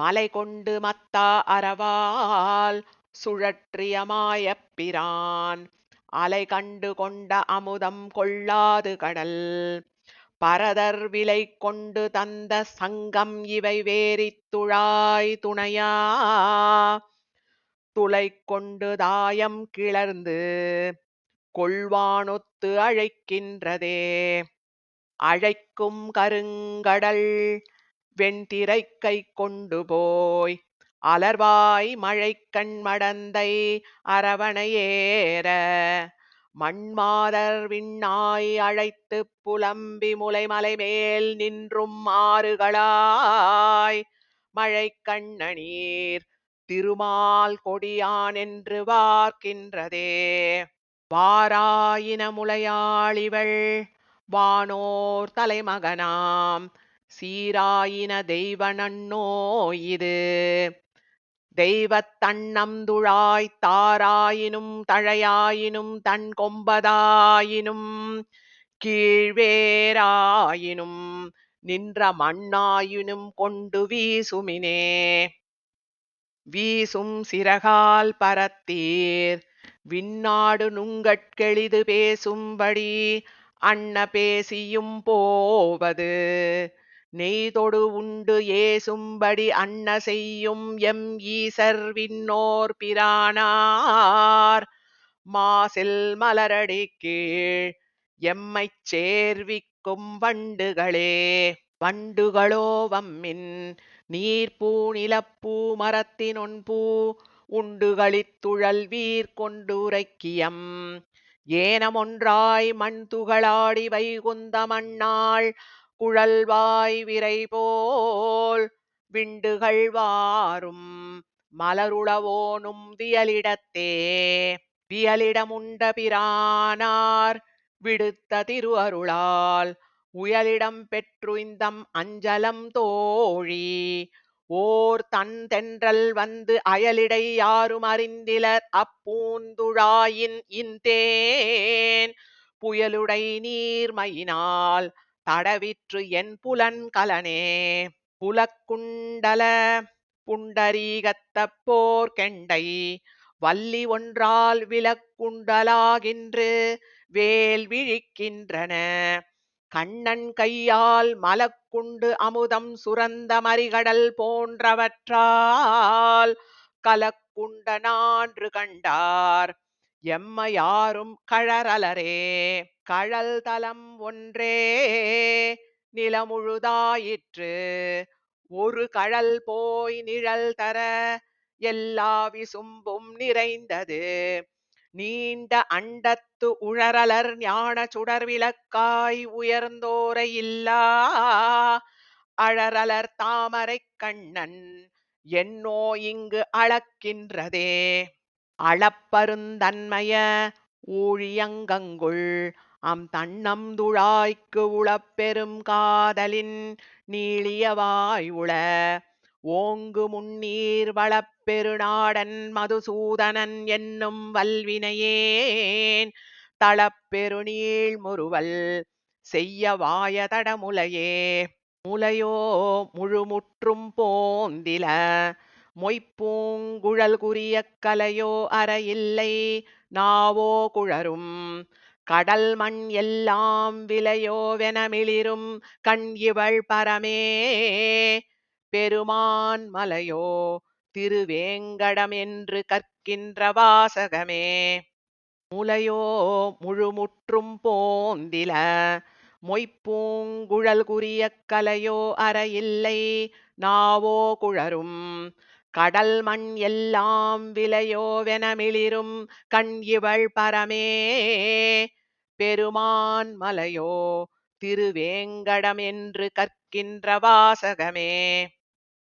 மலை கொண்டு மத்தா அறவால் சுழற்றியமாயப்பிரான் அலை கண்டு கொண்ட அமுதம் கொள்ளாது கடல். பரதர் விலை கொண்டு தந்த சங்கம் இவை வேரித் துழாய் துணையா. துளை கொண்டு தாயம் கிளர்ந்து கொள்வானொத்து அழைக்கின்றதே. அழைக்கும் கருங்கடல் வெண்திரைக்கை கொண்டு போய் அலர்வாய் மழைக்கண் மடந்தை அரவணையேற மண்மாதர் விண்ணாய் அழைத்து புலம்பி முலைமலை மேல் நின்றும் ஆறுகளாய் மழை கண்ணநீர் திருமால் கொடியான் என்று வார்க்கின்றதே. வாராயின முளையாளிவள் வானோர் தலைமகனாம் சீராயின தெய்வனண்ணோ இது. தெய்வத் தாராயினும் தழையாயினும் தன் கொம்பதாயினும் கீழ்வேராயினும் நின்ற மண்ணாயினும் கொண்டு வீசுமினே. வீசும் சிறகால் பரத்தீர். விண்ணாடு நுங்கட்கெளிது பேசும்படி அன்ன பேசியும் போவது. நெய்தொடு உண்டு ஏசும்படி அன்ன செய்யும் எம் ஈசர் விண்ணோர் பிரானார். மாசில் மலரடி கீழ் எம்மைச் சேர்விக்கும் வண்டுகளே வண்டுகளோ வம்மின் நீர்ப்பூ நிலப்பூ மரத்தினொன்பூ உண்டுகளித்துழல் வீர் கொண்டு உரைக்கியம் ஏனமொன்றாய் மண் துகளாடி வைகுந்த மண்ணாள் குழல்வாய் விரைபோல் விண்டுகள் வாரும் மலருளவோனும் வியலிடத்தே. வியலிடமுண்ட பிரானார் விடுத்த திரு அருளால் உயலிடம் பெற்றுய்ந்தம் அஞ்சலம் தோழி. ஓர் தன் தென்றல் வந்து அயலிடை யாரும் அறிந்திலர் அப்பூந்துழாயின் இந்தேன் புயலுடை நீர்மையினால் தடவிற்று என் புலன் கலனே. புலக்குண்டல புண்டரீகத்த போர்க்கெண்டை வள்ளி ஒன்றால் விலக்குண்டலாகின்று வேல் விழிக்கின்றன. கண்ணன் கையால் மலக்குண்டு அமுதம் சுரந்த மறிகடல் போன்றவற்றால் கலக்குண்ட நான்று கண்டார். எம்மையாரும் கழறலரே. கழல் தலம் ஒன்றே. நிலமுழுதாயிற்று. ஒரு கழல் போய் நிழல் தர எல்லா விசும்பும் நிறைந்தது. நீண்ட அண்டத்து உழறலர் ஞான சுடர் விளக்காய் உயர்ந்தோரை இல்லா. அழறலர் தாமரைக் கண்ணன் என்னோ இங்கு அளக்கின்றதே. அளப்பருந்தன்மய ஊழியங்கங்குள் அம் தன்னம்துழாய்க்கு உளப்பெரும் காதலின் நீளியவாய் உள ஓங்கு முன்னீர் வளப்பெருநாடன் மதுசூதனன் என்னும் வல்வினையேன் தளப்பெருநீள் முறுவல் செய்ய வாயதடமுலையே முலையோ முழுமுற்றும் போந்தில மொய்ப்பூங்குழல் குறிய கலையோ அற இல்லை நாவோ குழரும். கடல் மண் எல்லாம் விலையோவெனமிளிரும் கண் இவள் பரமே. பெருமான் மலையோ திருவேங்கடம் என்று கற்கின்ற வாசகமே. முலையோ முழுமுற்றும் போந்தில. மொய்ப்பூங்குழல் குறிய கலையோ அற இல்லை நாவோ குழரும். கடல் மண் எல்லாம் விலையோவெனமிளிரும் கண் இவள் பரமே. பெருமான் மலையோ திருவேங்கடம் என்று கற்கின்ற வாசகமே.